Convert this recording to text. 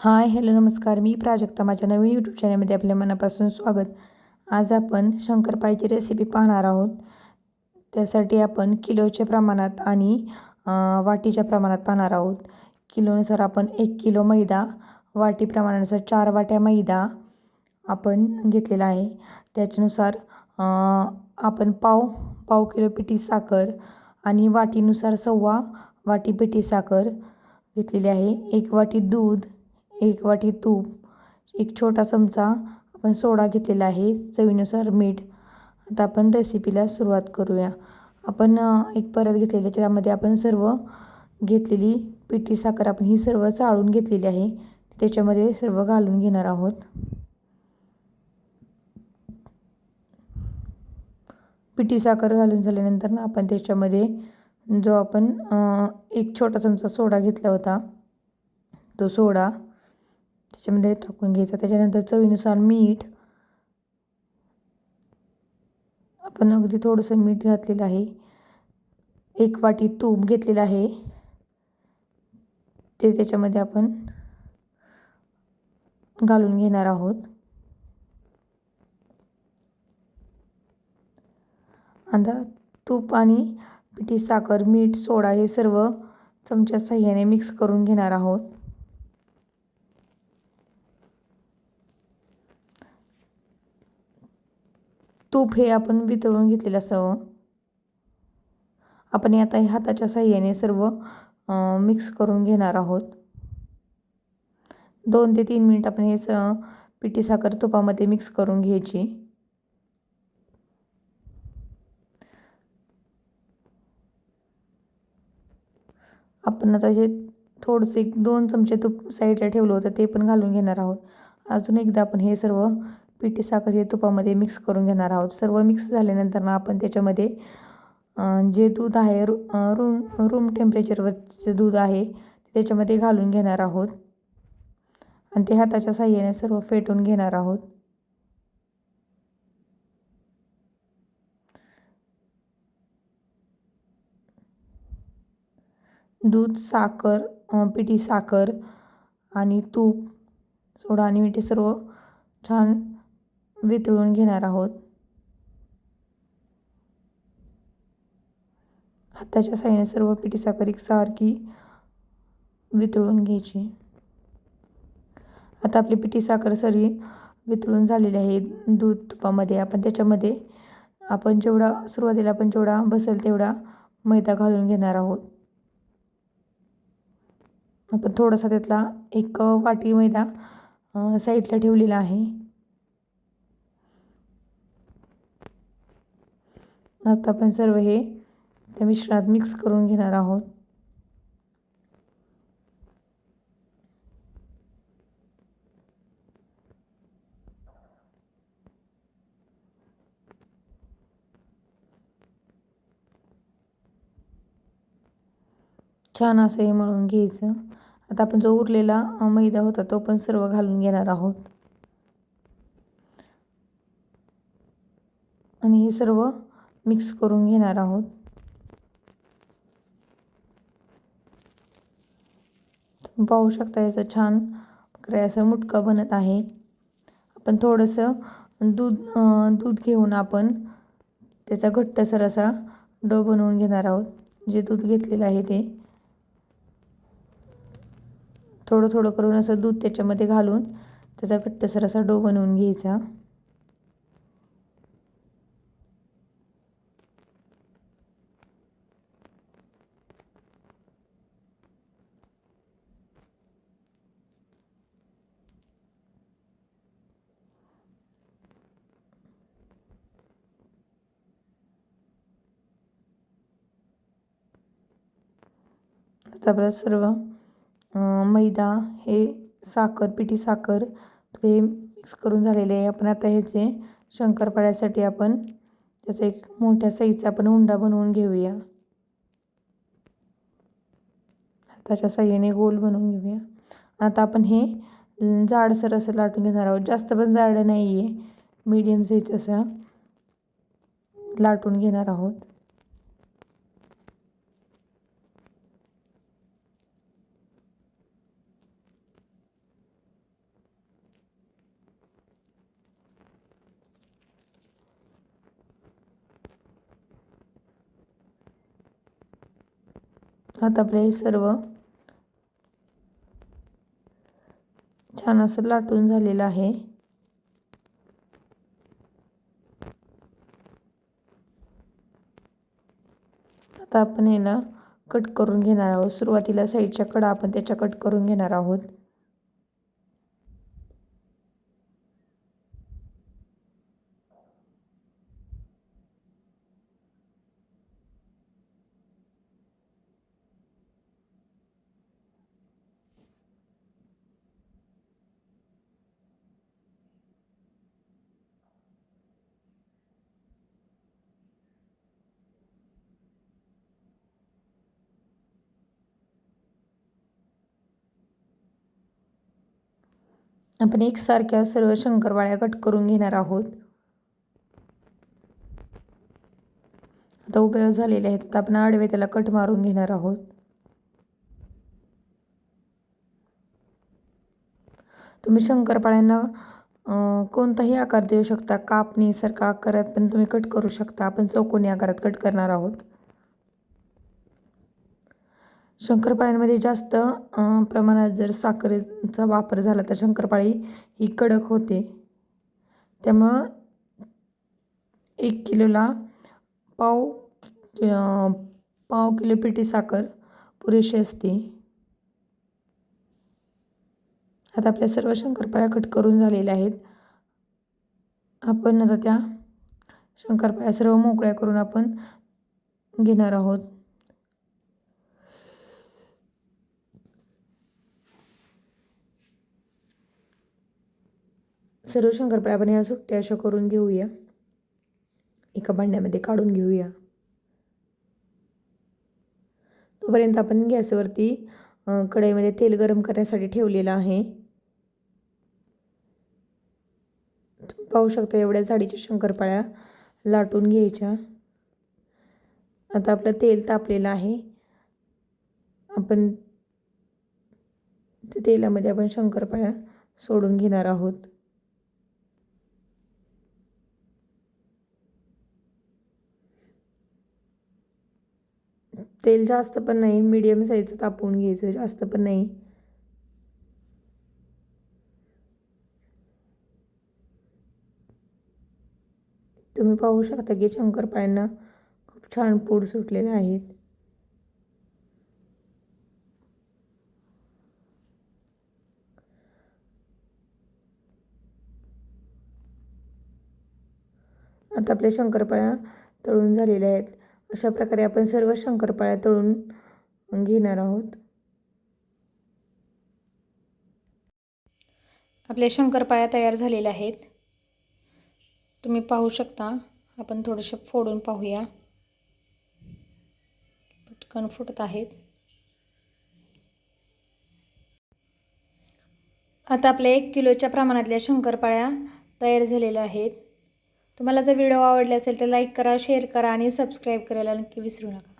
Hi hello नमस्कार. मी प्राजक्ता. माझ्या नवीन YouTube चॅनलमध्ये आपल्या मनापासून स्वागत. आज आपण शंकरपाळीची रेसिपी पाहणार आहोत. त्यासाठी आपण किलोच्या प्रमाणात आणि वाटीच्या प्रमाणात पाहणार आहोत. किलोनुसार आपण एक किलो मैदा वाटी प्रमाणानुसार चार वाट्या मैदा आपण घेतलेला आहे. त्याच्यानुसार आपण पाव पाव किलो पिठी साखर आणि वाटीनुसार सव्वा वाटी पिठी साखर घेतलेली आहे. एक वाटी दूध एक वाटी तूप एक छोटा चमचा आपण सोडा घेतलेला आहे चवीनुसार मीठ. आता आपण रेसिपीला सुरुवात करूया. आपण एक परत घेतलेली त्याच्यामध्ये आपण सर्व घेतलेली पिठी साखर आपण ही सर्व चाळून घेतलेली आहे. त्याच्यामध्ये सर्व घालून घेणार आहोत. पिठी साखर घालून झाल्यानंतर ना आपण त्याच्यामध्ये जो आपण एक छोटा चमचा सोडा घेतला होता तो सोडा त्याच्यामध्ये टाकून घ्यायचा. त्याच्यानंतर चवीनुसार मीठ. आपण अगदी थोडंसं मीठ घातलेलं आहे. एक वाटी तूप घेतलेलं आहे. ते त्याच्यामध्ये आपण घालून घेणार आहोत. आता तूप आणि पिठी साखर मीठ सोडा हे सर्व चमच्या साह्याने मिक्स करून घेणार आहोत. तूप हे आपण वितळून घेतलेलं असावं. आपण आता हे हाताच्या साह्याने सर्व मिक्स करून घेणार आहोत. दोन ते तीन मिनिट आपण हे स पिठी साखर तुपामध्ये मिक्स करून घ्यायची. आपण आता जे थोडंसं एक दोन चमचे तूप साईडला ठेवलं होतं ते पण घालून घेणार आहोत. अजून एकदा आपण हे सर्व पिठी साखर हे तुपामध्ये मिक्स करून घेणार आहोत. सर्व मिक्स झाल्यानंतर ना आपण त्याच्यामध्ये जे दूध आहे रू रूम रूम टेम्परेचरवरचं दूध आहे त्याच्यामध्ये घालून घेणार आहोत. आणि ते हाताच्या साह्याने सर्व फेटून घेणार आहोत. दूध साखर पिठी साखर आणि तूप सोडा आणि मिठी सर्व छान वितळून घेणार आहोत. हाताच्या साह्याने सर्व पिठी साखर एकसारखी वितळून घ्यायची. आता आपली पिठी साखर सर्व वितळून झालेली आहे. दूध तुपामध्ये आपण त्याच्यामध्ये आपण जेवढा सुरुवातीला आपण जेवढा बसेल तेवढा मैदा घालून घेणार आहोत. आपण थोडासा त्यातला एक वाटी मैदा साईडला ठेवलेला आहे. आता आपण सर्व हे त्या मिश्रणात मिक्स करून घेणार आहोत. छान असं हे मळून घ्यायचं. आता आपण जो उरलेला मैदा होता तो पण सर्व घालून घेणार आहोत. आणि हे सर्व मिक्स करून घेणार आहोत. पाहू शकता याचं छान प्रकारे असं मुटकं बनत आहे. आपण थोडंसं दूध दूध घेऊन आपण त्याचा घट्टसर असा डो बनवून घेणार आहोत. जे दूध घेतलेलं आहे ते. थोडं थोडं करून असं दूध त्याच्यामध्ये घालून त्याचा घट्टसर असा डो बनवून घ्यायचा. आता आपल्याला सर्व मैदा हे साखर पिठी साखर हे मिक्स करून झालेले आहे. आपण आता ह्याचे शंकरपाळ्यासाठी आपण त्याचा एक मोठ्या साईजचा आपण उंडा बनवून घेऊया. हाताच्या साह्याने गोल बनवून घेऊया. आता आपण हे जाडसर असं लाटून घेणार आहोत. जास्त पण जाड नाही आहे मीडियम साईज असा लाटून घेणार आहोत. आता आपले हे सर्व छान असं लाटून झालेलं आहे. आता आपण याला कट करून घेणार आहोत. सुरुवातीला साईडच्या कडा आपण त्याच्या कट करून घेणार आहोत. आपण एकसारख्या सर्व शंकरवाळ्या कट करून घेणार आहोत. आता उभ्या झालेले आहेत. आता आपण आडवे त्याला कट मारून घेणार आहोत. तुम्ही शंकरपाळ्यांना कोणताही आकार देऊ शकता. कापणीसारखा आकारात पण तुम्ही कट करू शकता. आपण चौकोनी आकारात कट करणार आहोत. शंकरपाळ्यांमध्ये जास्त प्रमाणात जर साखरेचा वापर झाला तर शंकरपाळी ही कडक होते. त्यामुळं एक किलोला पाव पाव किलो पिठी साखर पुरेशी असते. आता आपल्या सर्व शंकरपाळ्या कट करून झालेल्या आहेत. आपण आता त्या शंकरपाळ्या सर्व मोकळ्या करून आपण घेणार आहोत. सर्व शंकरपाळ्या आपण या सुट्ट्या अशा करून घेऊया. एका भांड्यामध्ये काढून घेऊया. तोपर्यंत आपण गॅसवरती कढईमध्ये तेल गरम करण्यासाठी ठेवलेलं आहे. तुम्ही पाहू शकता एवढ्या जाडीच्या शंकरपाळ्या लाटून घ्यायच्या. आता आपलं तेल तापलेलं आहे. आपण त्या तेलामध्ये आपण शंकरपाळ्या सोडून घेणार आहोत. तेल जास्त पण नाही मीडियम साईजचं तापवून घ्यायचं जास्त पण नाही. तुम्ही पाहू शकता की शंकरपाळ्यांना खूप छान पूड सुटलेले आहेत. आता आपल्या शंकरपाळ्या तळून झालेल्या आहेत. अशा प्रकारे आपण सर्व शंकरपाळ्या तळून घेणार आहोत. आपल्या शंकरपाळ्या तयार झालेल्या आहेत. तुम्ही पाहू शकता. आपण थोडेसे फोडून पाहूया. पटकन फुटत आहेत. आता आपल्या एक किलोच्या प्रमाणातल्या शंकरपाळ्या तयार झालेल्या आहेत. तुम्हाला जर व्हिडिओ आवडले असेल तर लाईक करा शेअर करा आणि सबस्क्राईब करायला नक्की विसरू नका.